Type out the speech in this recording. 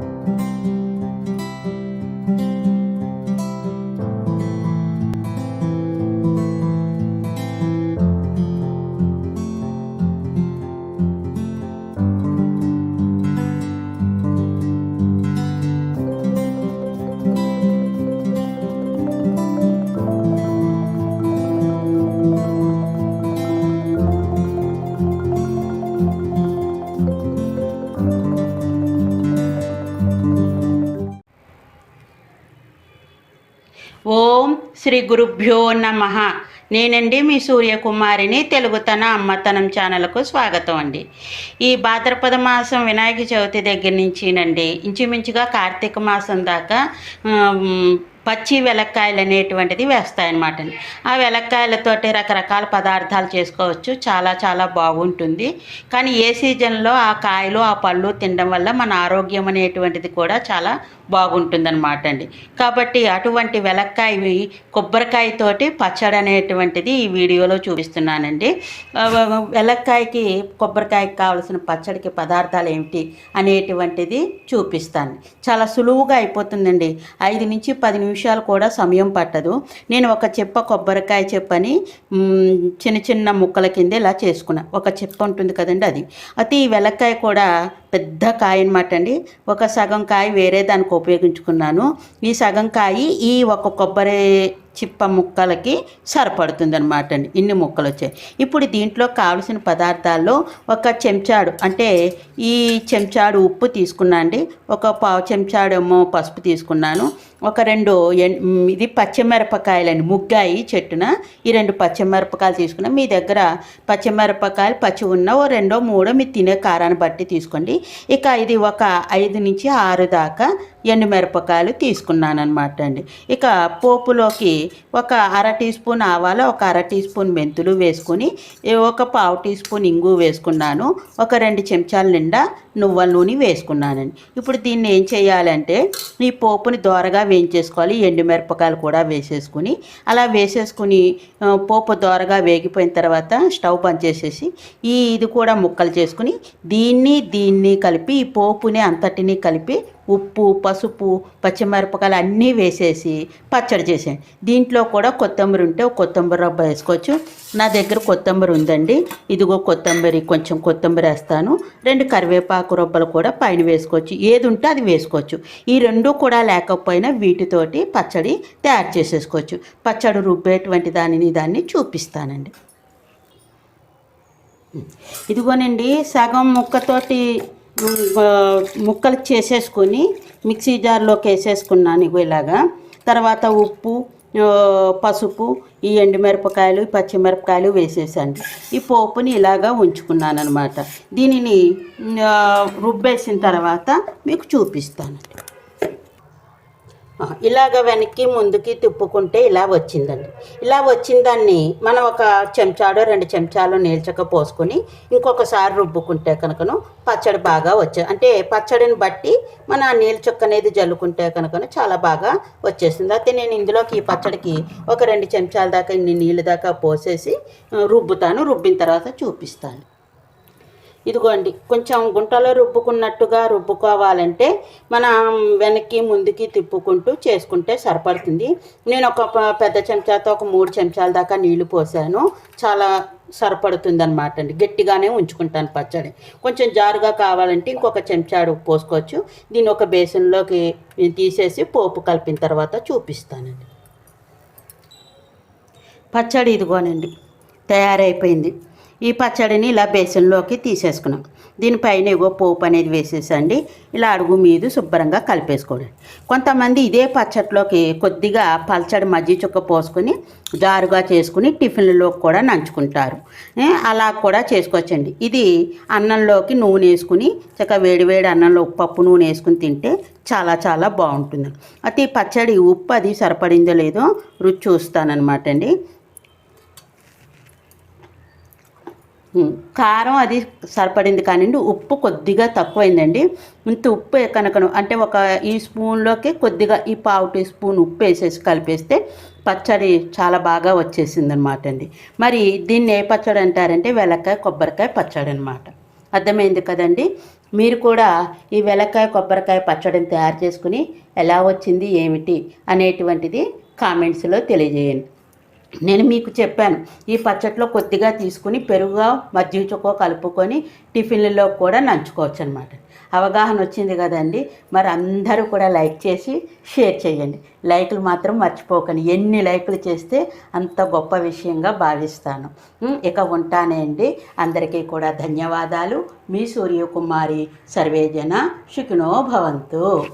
ఓం శ్రీ గురుభ్యో నమ. నేనండి మీ సూర్యకుమారిని తెలుగుతన అమ్మతనం ఛానల్కు స్వాగతం అండి. ఈ భాద్రపద మాసం వినాయక చవితి దగ్గర నుంచినండి ఇంచుమించుగా కార్తీక మాసం దాకా పచ్చి వెలక్కాయలు అనేటువంటిది వేస్తాయన్నమాట అండి ఆ వెలక్కాయలతోటి రకరకాల పదార్థాలు చేసుకోవచ్చు. చాలా చాలా బాగుంటుంది. కానీ ఏ సీజన్లో ఆ కాయలు ఆ పళ్ళు తినడం వల్ల మన ఆరోగ్యం అనేటువంటిది కూడా చాలా బాగుంటుందన్నమాట అండి కాబట్టి అటువంటి వెలక్కాయ కొబ్బరికాయతోటి పచ్చడి అనేటువంటిది ఈ వీడియోలో చూపిస్తున్నానండి. వెలక్కాయకి కొబ్బరికాయకి కావాల్సిన పచ్చడికి పదార్థాలు ఏమిటి అనేటువంటిది చూపిస్తాను. చాలా సులువుగా అయిపోతుందండి. ఐదు నుంచి పది నిమిషాలు కూడా సమయం పట్టదు. నేను ఒక చెప్ప కొబ్బరికాయ చెప్పని చిన్న చిన్న ముక్కల కింద ఇలా చేసుకున్నా. ఒక చెప్ప ఉంటుంది కదండి అది. అయితే ఈ వెలక్కాయ కూడా పెద్ద కాయ అనమాట అండి. ఒక సగం కాయ వేరే దానికి ఉపయోగించుకున్నాను. ఈ సగం కాయ ఈ ఒక కొబ్బరి చిప్ప ముక్కలకి సరిపడుతుంది అనమాట అండి. ఇన్ని ముక్కలు వచ్చాయి ఇప్పుడు దీంట్లో కావలసిన పదార్థాల్లో ఒక చెంచాడు అంటే ఈ చెంచాడు ఉప్పు తీసుకున్నా అండి. ఒక పావు చెంచాడు ఏమో పసుపు తీసుకున్నాను. ఒక రెండు ఎన్ ఇది పచ్చిమిరపకాయలండి. ముగ్గాయి చెట్టున ఈ రెండు పచ్చిమిరపకాయలు తీసుకున్నా. మీ దగ్గర పచ్చిమిరపకాయలు పచ్చి ఉన్న ఓ రెండో మూడో మీరు తినే కారాన్ని బట్టి తీసుకోండి. ఇక ఇది ఒక ఐదు నుంచి ఆరు దాకా ఎండుమిరపకాయలు తీసుకున్నాను అనమాట అండి. ఇక పోపులోకి ఒక అర టీ స్పూన్ ఆవాలు ఒక అర టీ స్పూన్ మెంతులు వేసుకుని ఒక పావు టీ స్పూన్ ఇంగు వేసుకున్నాను. ఒక రెండు చెంచాల నిండా నువ్వుల నూనె వేసుకున్నానండి. ఇప్పుడు దీన్ని ఏం చేయాలంటే ఈ పోపుని దోరగా వేయించేసుకోవాలి. ఎండుమిరపకాయలు కూడా వేసేసుకుని అలా వేసేసుకుని పోపు దోరగా వేగిపోయిన తర్వాత స్టవ్ బంద్ చేసేసి ఈ ఇది కూడా ముక్కలు చేసుకుని దీన్ని దీన్ని కలిపి ఈ పోపుని అంతటిని కలిపి ఉప్పు పసుపు పచ్చిమిరపకాయలు అన్నీ వేసేసి పచ్చడి చేసాను దీంట్లో కూడా కొత్తిమీర ఉంటే ఒక కొత్తిమీర రబ్బ వేసుకోవచ్చు. నా దగ్గర కొత్తిమీర ఉందండి. ఇదిగో కొత్తిమీర కొంచెం కొత్తిమీర వేస్తాను. రెండు కరివేపాకు రొబ్బలు కూడా పైన వేసుకోవచ్చు. ఏది ఉంటే అది వేసుకోవచ్చు. ఈ రెండు కూడా లేకపోయినా వీటితోటి పచ్చడి తయారు చేసేసుకోవచ్చు. పచ్చడి రుబ్బేటువంటి దానిని దాన్ని చూపిస్తానండి. ఇదిగోనండి సగం ముక్కతోటి ముక్కలు చేసేసుకొని మిక్సీ జార్లోకి వేసేసుకున్నాను ఇగో ఇలాగా తర్వాత ఉప్పు పసుపు ఈ ఎండుమిరపకాయలు ఈ పచ్చిమిరపకాయలు వేసేసాను. ఈ పోపుని ఇలాగా ఉంచుకున్నాను అనమాట దీనిని రుబ్బేసిన తర్వాత మీకు చూపిస్తాను. ఇలాగ వెనక్కి ముందుకి తిప్పుకుంటే ఇలా వచ్చిందండి. ఇలా వచ్చిన దాన్ని మనం ఒక చెంచాడో రెండు చెంచాలు నీల్చక పోసుకొని ఇంకొకసారి రుబ్బుకుంటే కనుకను పచ్చడి బాగా వచ్చే అంటే పచ్చడిని బట్టి మన నీళ్ళ చుక్క అనేది జల్లుకుంటే కనుకను చాలా బాగా వచ్చేసింది. అయితే నేను ఇందులోకి ఈ పచ్చడికి ఒక రెండు చెంచాల దాకా ఇన్ని నీళ్ళు దాకా పోసేసి రుబ్బుతాను. రుబ్బిన తర్వాత చూపిస్తాను. ఇదిగోండి కొంచెం గుంటలో రుబ్బుకున్నట్టుగా రుబ్బుకోవాలంటే మనం వెనక్కి ముందుకి తిప్పుకుంటూ చేసుకుంటే సరిపడుతుంది. నేను ఒక పెద్ద చెంచాతో ఒక మూడు చెంచాల దాకా నీళ్ళు పోసాను. చాలా సరిపడుతుంది అనమాట అండి. గట్టిగానే ఉంచుకుంటాను పచ్చడి. కొంచెం జారుగా కావాలంటే ఇంకొక చెంచాడు పోసుకోవచ్చు. దీన్ని ఒక బేసన్లోకి తీసేసి పోపు కలిపిన తర్వాత చూపిస్తానండి. పచ్చడి ఇదిగోనండి తయారైపోయింది. ఈ పచ్చడిని ఇలా బేసన్లోకి తీసేసుకున్నాం. దీనిపైన ఏవో పోపు అనేది వేసేసండి. ఇలా అడుగు మీద శుభ్రంగా కలిపేసుకోండి. కొంతమంది ఇదే పచ్చడిలోకి కొద్దిగా పల్చడి మజ్జి చుక్క పోసుకొని జారుగా చేసుకుని టిఫిన్లలో కూడా నంచుకుంటారు. అలా కూడా చేసుకోవచ్చండి. ఇది అన్నంలోకి నూనె వేసుకుని చక్కగా వేడివేడి అన్నంలో పప్పు నూనె వేసుకుని తింటే చాలా చాలా బాగుంటుంది. అయితే ఈ పచ్చడి ఉప్పు అది సరిపడిందో లేదో రుచి చూస్తానన్నమాట అండి. కారం అది సరిపడింది కానివ్వండి ఉప్పు కొద్దిగా తక్కువైందండి. ఇంత ఉప్పు కనుక అంటే ఒక ఈ స్పూన్లోకి కొద్దిగా ఈ పావు టీ స్పూన్ ఉప్పు వేసేసి కలిపేస్తే పచ్చడి చాలా బాగా వచ్చేసింది అనమాట అండి. మరి దీన్ని ఏ పచ్చడి అంటారంటే వెలక్కాయ కొబ్బరికాయ పచ్చడి అనమాట అర్థమైంది కదండి? మీరు కూడా ఈ వెలక్కాయ కొబ్బరికాయ పచ్చడిని తయారు చేసుకుని ఎలా వచ్చింది ఏమిటి అనేటువంటిది కామెంట్స్లో తెలియజేయండి. నేను మీకు చెప్పాను ఈ పచ్చట్లో కొద్దిగా తీసుకుని పెరుగుగా మజ్జిగ చుక్క కలుపుకొని టిఫిన్లలో కూడా నంచుకోవచ్చు అనమాట అవగాహన వచ్చింది కదండి మరి అందరూ కూడా లైక్ చేసి షేర్ చేయండి. లైకులు మాత్రం మర్చిపోకండి. ఎన్ని లైకులు చేస్తే అంత గొప్ప విషయంగా భావిస్తాను. ఇక ఉంటానే అండి. అందరికీ కూడా ధన్యవాదాలు. మీ సూర్యకుమారి సర్వేజన సుఖినో భవంతు.